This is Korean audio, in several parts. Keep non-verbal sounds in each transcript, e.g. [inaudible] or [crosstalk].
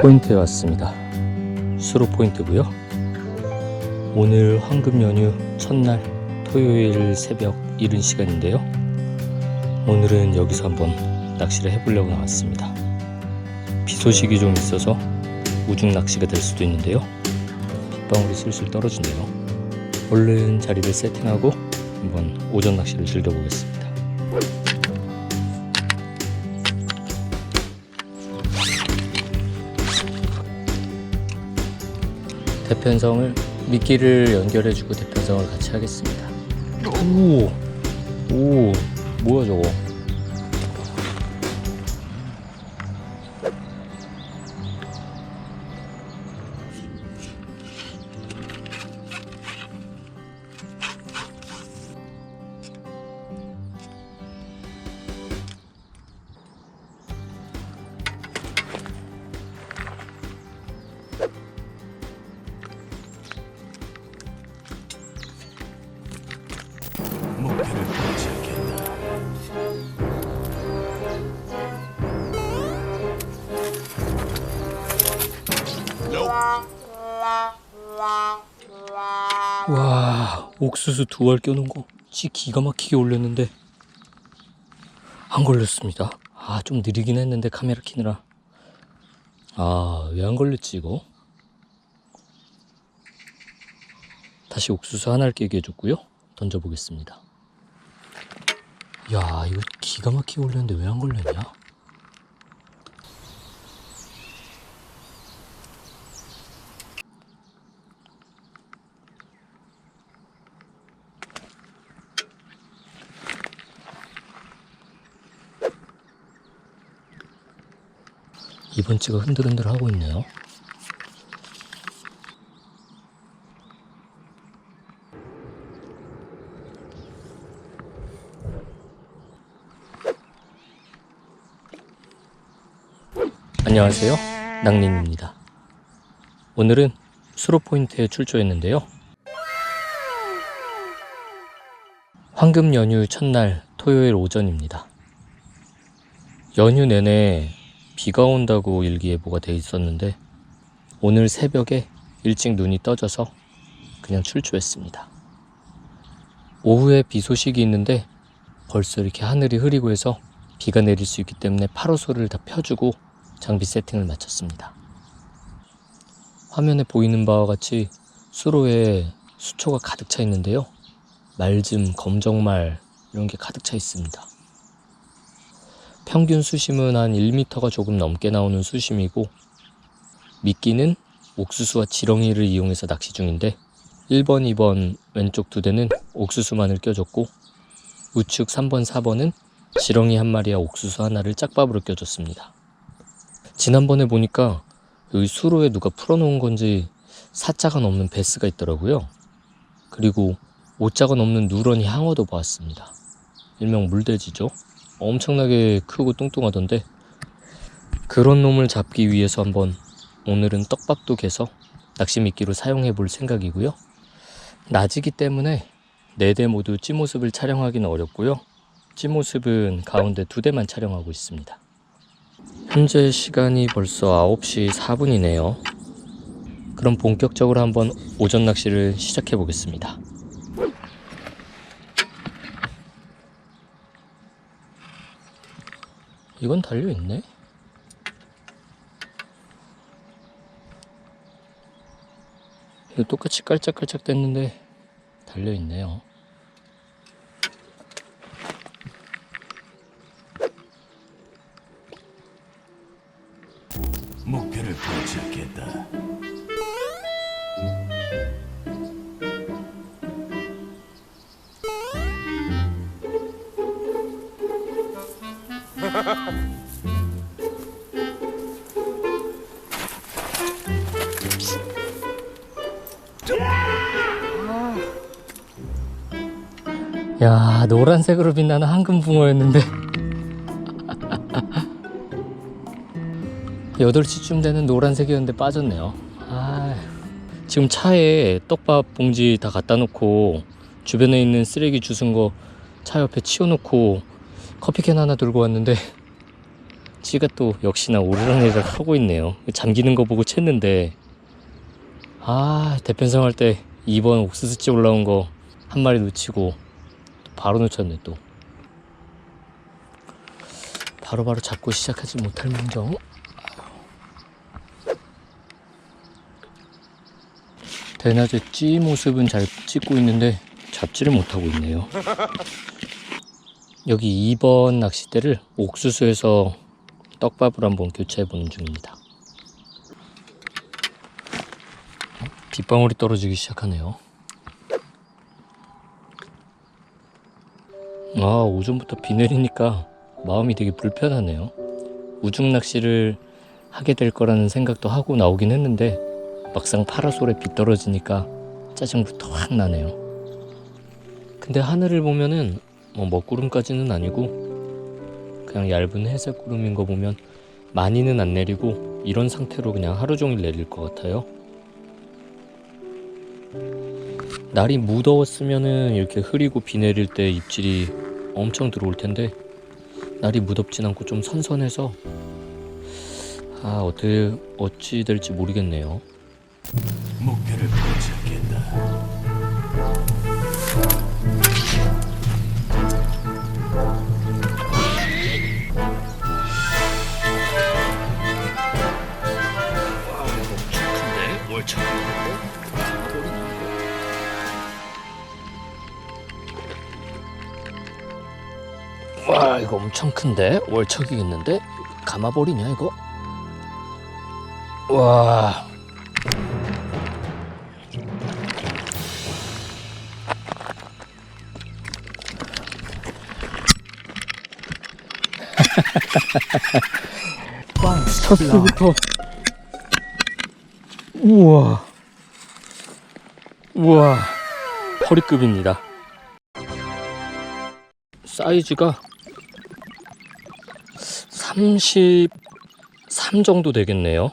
포인트에 왔습니다. 수로 포인트고요. 오늘 황금 연휴 첫날 토요일 새벽 이른 시간인데요. 오늘은 여기서 한번 낚시를 해보려고 나왔습니다. 비 소식이 좀 있어서 우중 낚시가 될 수도 있는데요. 빗방울이 슬슬 떨어지네요. 얼른 자리를 세팅하고 한번 오전 낚시를 즐겨보겠습니다. 대편성을 미끼를 연결해주고 대편성을 같이 하겠습니다. 오, 오, 뭐야 저거? 옥수수 두 알 껴놓은 거, 치 기가 막히게 올렸는데 안 걸렸습니다. 아, 좀 느리긴 했는데 카메라 키느라. 아, 왜 안 걸렸지 이거? 다시 옥수수 하나를 깨게 해줬고요. 던져보겠습니다. 야, 이거 기가 막히게 올렸는데 왜 안 걸렸냐? 찌가 흔들흔들 하고 있네요. 안녕하세요. 낭린입니다. 오늘은 수로 포인트에 출조했는데요. 황금 연휴 첫날 토요일 오전입니다. 연휴 내내 비가 온다고 일기예보가 돼 있었는데 오늘 새벽에 일찍 눈이 떠져서 그냥 출조했습니다. 오후에 비 소식이 있는데 벌써 이렇게 하늘이 흐리고 해서 비가 내릴 수 있기 때문에 파로소를 다 펴주고 장비 세팅을 마쳤습니다. 화면에 보이는 바와 같이 수로에 수초가 가득 차 있는데요. 말즘, 검정말 이런 게 가득 차 있습니다. 평균 수심은 한 1m가 조금 넘게 나오는 수심이고 미끼는 옥수수와 지렁이를 이용해서 낚시 중인데 1번, 2번 왼쪽 두 대는 옥수수만을 껴줬고 우측 3번, 4번은 지렁이 한 마리와 옥수수 하나를 짝밥으로 껴줬습니다. 지난번에 보니까 여기 수로에 누가 풀어놓은 건지 사자가 넘는 베스가 있더라고요. 그리고 오자가 넘는 누런 향어도 보았습니다. 일명 물돼지죠. 엄청나게 크고 뚱뚱하던데 그런 놈을 잡기 위해서 한번 오늘은 떡밥도 개서 낚시미끼로 사용해 볼 생각이고요. 낮이기 때문에 네 대 모두 찌모습을 촬영하기는 어렵고요. 찌모습은 가운데 두 대만 촬영하고 있습니다. 현재 시간이 벌써 9시 4분이네요. 그럼 본격적으로 한번 오전 낚시를 시작해 보겠습니다. 이건 달려있네? 이거 똑같이 깔짝깔짝 됐는데 달려있네요. 목표를 포착했다. 야 노란색으로 빛나는 황금 붕어였는데. [laughs] 8시쯤 되는 노란색이었는데 빠졌네요. 아, 지금 차에 떡밥 봉지 다 갖다 놓고 주변에 있는 쓰레기 주운 거 차 옆에 치워놓고 커피캔 하나 들고 왔는데 [laughs] 찌가 또 역시나 오르락내리락 하고 있네요. 잠기는 거 보고 챘는데. 아 대편성 할 때 2번 옥수수찌 올라온 거 한 마리 놓치고 바로 놓쳤네 또. 바로 바로 잡고 시작하지 못할 망정. 대낮에 찌 모습은 잘 찍고 있는데 잡지를 못하고 있네요. 여기 2번 낚싯대를 옥수수에서 떡밥을 한번 교체해 보는 중입니다. 빗방울이 떨어지기 시작하네요. 아, 오전부터 비 내리니까 마음이 되게 불편하네요. 우중 낚시를 하게 될 거라는 생각도 하고 나오긴 했는데 막상 파라솔에 비 떨어지니까 짜증부터 확 나네요. 근데 하늘을 보면은 뭐 먹구름까지는 아니고 그냥 얇은 회색 구름인 거 보면 많이는 안 내리고 이런 상태로 그냥 하루 종일 내릴 것 같아요. 날이 무더웠으면은 이렇게 흐리고 비 내릴 때 입질이 엄청 들어올 텐데 날이 무덥진 않고 좀 선선해서 아 어떻게 어찌 될지 모르겠네요. 목표를 포착했다. 와 이거 엄청 큰데? 월척이겠는데? 감아버리냐 이거? 와. [laughs] 첫 수부터. 우와. 우와. 허리급입니다. 사이즈가 33 정도 되겠네요.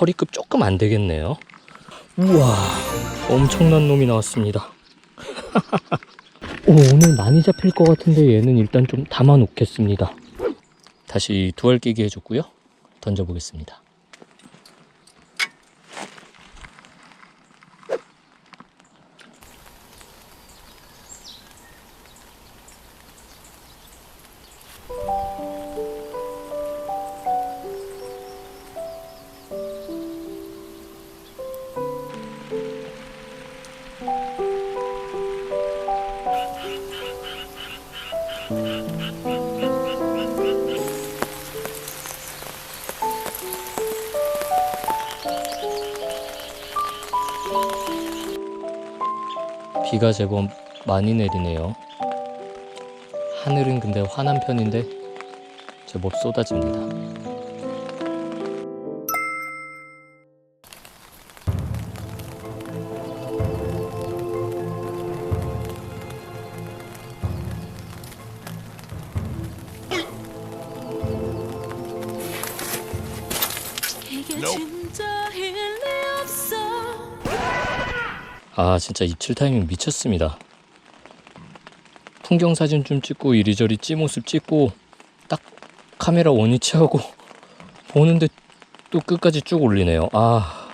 허리급 조금 안 되겠네요. 우와 엄청난 놈이 나왔습니다. 오, [laughs] 오늘 많이 잡힐 것 같은데 얘는 일단 좀 담아 놓겠습니다. 다시 두알 끼기 해줬고요. 던져보겠습니다 비가 제법 많이 내리네요. 하늘은 근데 환한 편인데 제법 쏟아집니다. 진짜 입질 타이밍 미쳤습니다. 풍경 사진 좀 찍고 이리저리 찌 모습 찍고 딱 카메라 원위치하고 [laughs] 보는데 또 끝까지 쭉 올리네요. 아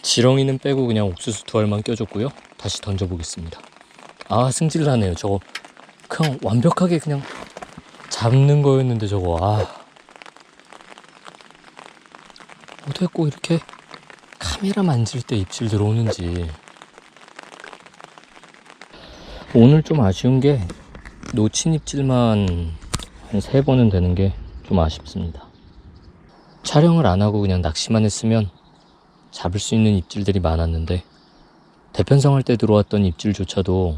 지렁이는 빼고 그냥 옥수수 두 알만 껴줬고요. 다시 던져보겠습니다. 아 승질나네요. 저거 그냥 완벽하게 그냥 잡는 거였는데 저거 아 어떻게 꼭 이렇게 카메라 만질 때 입질 들어오는지 오늘 좀 아쉬운 게 놓친 입질만 한 세 번은 되는 게 좀 아쉽습니다 촬영을 안 하고 그냥 낚시만 했으면 잡을 수 있는 입질들이 많았는데 대편성 할 때 들어왔던 입질조차도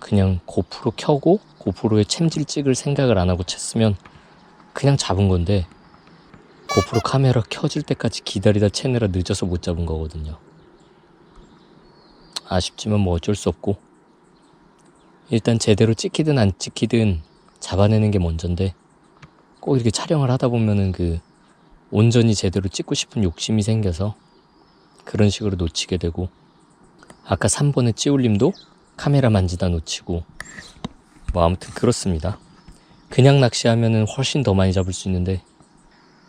그냥 고프로 켜고 고프로에 챔질 찍을 생각을 안 하고 쳤으면 그냥 잡은 건데 고프로 카메라 켜질 때까지 기다리다 채느라 늦어서 못 잡은 거거든요. 아쉽지만 뭐 어쩔 수 없고 일단 제대로 찍히든 안 찍히든 잡아내는 게 먼저인데 꼭 이렇게 촬영을 하다 보면은 그 온전히 제대로 찍고 싶은 욕심이 생겨서 그런 식으로 놓치게 되고 아까 3번의 찌울림도 카메라 만지다 놓치고 뭐 아무튼 그렇습니다. 그냥 낚시하면은 훨씬 더 많이 잡을 수 있는데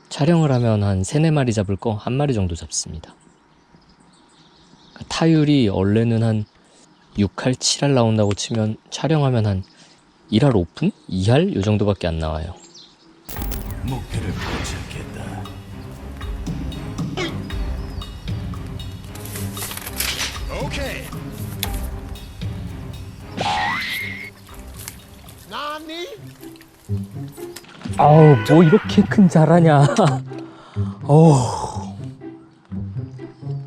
촬영을 하면 한 세네 마리 잡을 거 한 마리 정도 잡습니다. 타율이 원래는 한 6할, 7할 나온다고 치면 촬영하면 한 1할 오픈? 2할? 요 정도밖에 안 나와요. 목표를 포착했다. 오케이. 나니? 아우 뭐 이렇게 큰 자라냐 [laughs] 어우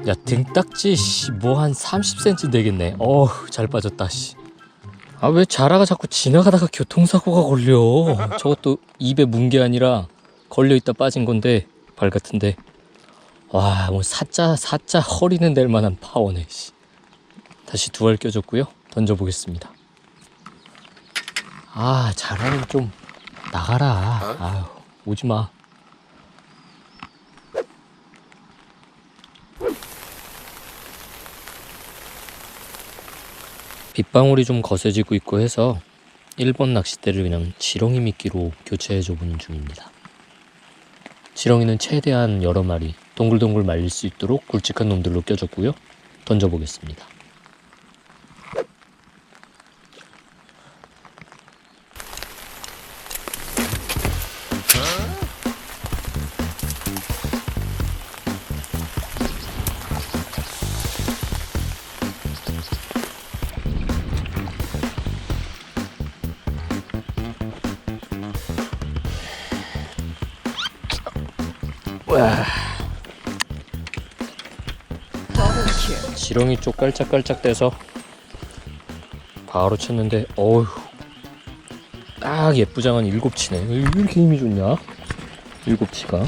야 등딱지 뭐 한 30cm 되겠네. 어우 잘 빠졌다 씨 아 왜 자라가 자꾸 지나가다가 교통사고가 걸려? 저것도 입에 문 게 아니라 걸려있다 빠진 건데 발 같은데. 와 뭐 사자 사자 허리는 될 만한 파워네 씨. 다시 두 알 껴줬고요. 던져보겠습니다. 아 자라는 좀 나가라. 아유, 오지 마. 빗방울이 좀 거세지고 있고 해서 1번 낚싯대를 그냥 지렁이 미끼로 교체해줘 보는 중입니다. 지렁이는 최대한 여러 마리 동글동글 말릴 수 있도록 굵직한 놈들로 껴줬고요. 던져보겠습니다. 지렁이 쪽 깔짝깔짝 대서 바로 쳤는데 어휴. 딱 예쁘장한 일곱 치네. 왜 이렇게 힘이 좋냐? 일곱 치가.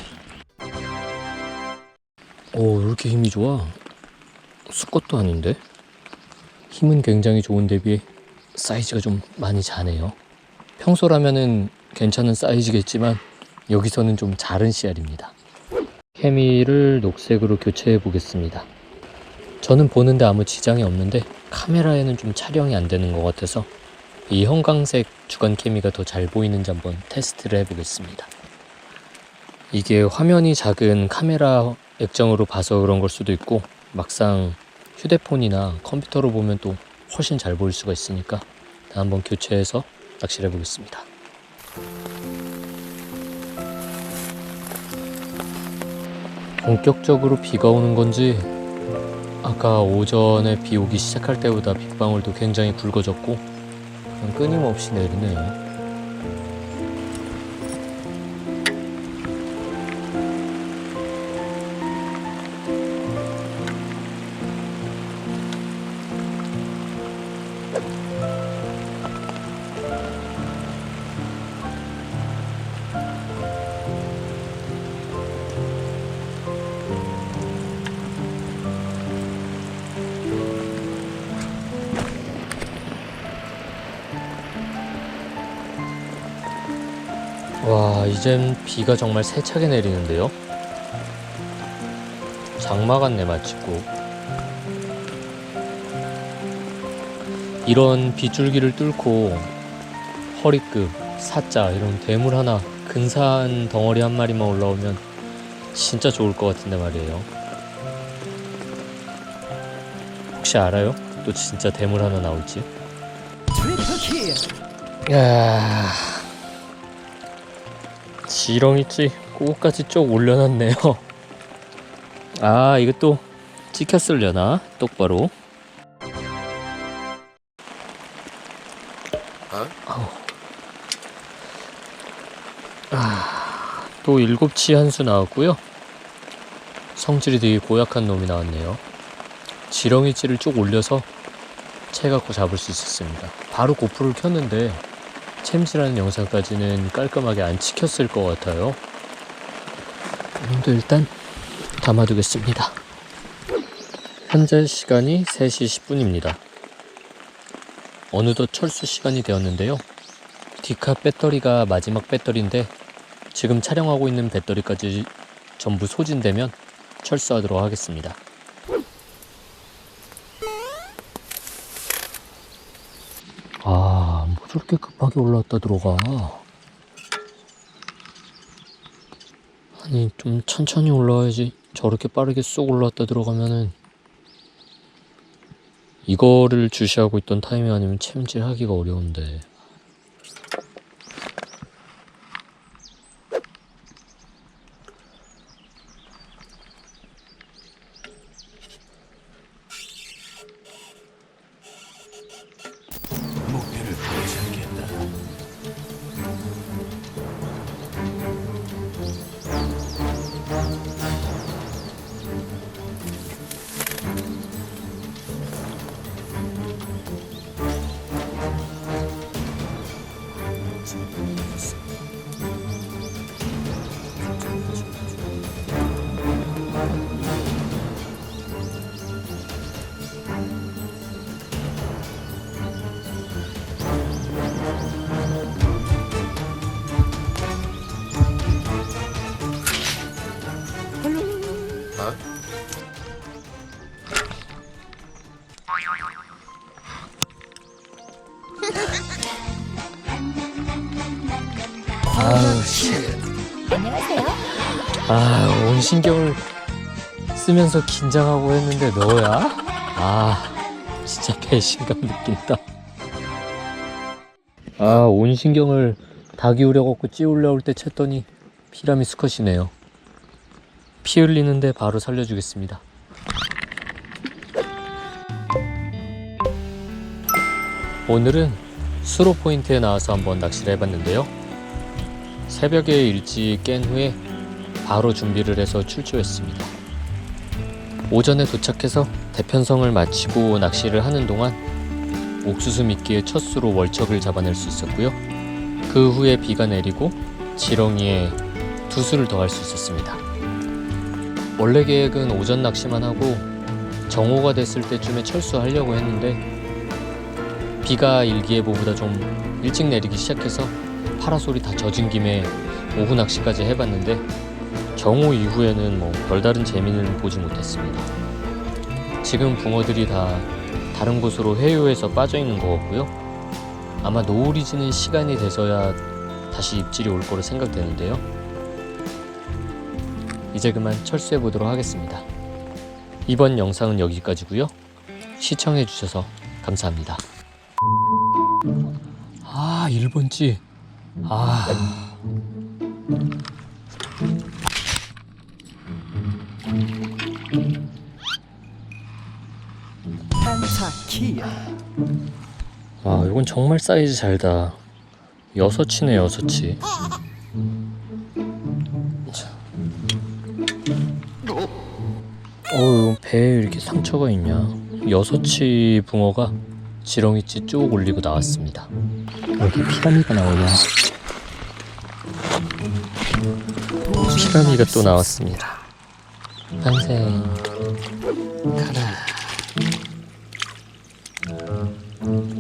오 이렇게 힘이 좋아? 수컷도 아닌데? 힘은 굉장히 좋은 대비에 사이즈가 좀 많이 자네요. 평소라면은 괜찮은 사이즈겠지만 여기서는 좀 작은 씨알입니다 케미를 녹색으로 교체해 보겠습니다 저는 보는데 아무 지장이 없는데 카메라에는 좀 촬영이 안 되는 것 같아서 이 형광색 주간 케미가 더 잘 보이는지 한번 테스트를 해보겠습니다. 이게 화면이 작은 카메라 액정으로 봐서 그런 걸 수도 있고 막상 휴대폰이나 컴퓨터로 보면 또 훨씬 잘 보일 수가 있으니까 한번 교체해서 낚시를 해보겠습니다. 본격적으로 비가 오는 건지 아까 오전에 비 오기 시작할 때보다 빗방울도 굉장히 굵어졌고 그냥 끊임없이 내리네요. 와, 이젠 비가 정말 세차게 내리는데요. 장마 같네 마치고. 이런 빗줄기를 뚫고 허리급, 사자 이런 대물 하나 근사한 덩어리 한 마리만 올라오면 진짜 좋을 것 같은데 말이에요. 혹시 알아요? 또 진짜 대물 하나 나올지? 야. 지렁이찌 꼬까지 쭉 올려놨네요. [laughs] 아, 이거 또 찍혔으려나? 똑바로. 아우. 아, 또 일곱치 한수 나왔고요. 성질이 되게 고약한 놈이 나왔네요. 지렁이찌를 쭉 올려서 채 갖고 잡을 수 있었습니다. 바로 고프를 켰는데 챔질하는 영상까지는 깔끔하게 안 찍혔을 것 같아요. 오늘도 일단 담아두겠습니다. 현재 시간이 3시 10분입니다. 어느덧 철수 시간이 되었는데요. 디카 배터리가 마지막 배터리인데 지금 촬영하고 있는 배터리까지 전부 소진되면 철수하도록 하겠습니다. 저렇게 급하게 올라왔다 들어가? 아니, 좀 천천히 올라와야지. 저렇게 빠르게 쏙 올라왔다 들어가면은 이거를 주시하고 있던 타이밍 아니면 챔질하기가 어려운데. 신경을 쓰면서 긴장하고 했는데 너야? 아, 진짜 배신감 느낀다. 아, 온 신경을 다 기울여갖고 찌우려올 때 챘더니 피라미스 컷이네요. 피 흘리는데 바로 살려주겠습니다. 오늘은 수로 포인트에 나와서 한번 낚시를 해봤는데요. 새벽에 일찍 깬 후에 바로 준비를 해서 출조했습니다. 오전에 도착해서 대편성을 마치고 낚시를 하는 동안 옥수수 미끼의 첫 수로 월척을 잡아낼 수 있었고요. 그 후에 비가 내리고 지렁이에 두 수를 더할 수 있었습니다. 원래 계획은 오전 낚시만 하고 정오가 됐을 때쯤에 철수하려고 했는데 비가 일기예보보다 좀 일찍 내리기 시작해서 파라솔이 다 젖은 김에 오후 낚시까지 해봤는데 정오 이후에는 뭐 별다른 재미는 보지 못했습니다. 지금 붕어들이 다 다른 곳으로 회유해서 빠져 있는 것 같고요. 아마 노을이 지는 시간이 돼서야 다시 입질이 올 거로 생각되는데요. 이제 그만 철수해 보도록 하겠습니다. 이번 영상은 여기까지고요. 시청해 주셔서 감사합니다. 아, 1번지. 아. Pentakia. 아, 이건 정말 사이즈 잘다. 여섯치네, 여섯치. 자. 어, 배에 이렇게 상처가 있냐? 여섯치 붕어가 지렁이치 쭉 올리고 나왔습니다. 여기 피라미가 나오냐? 피라미가 또 나왔습니다. 환생. 가라. Mm-hmm.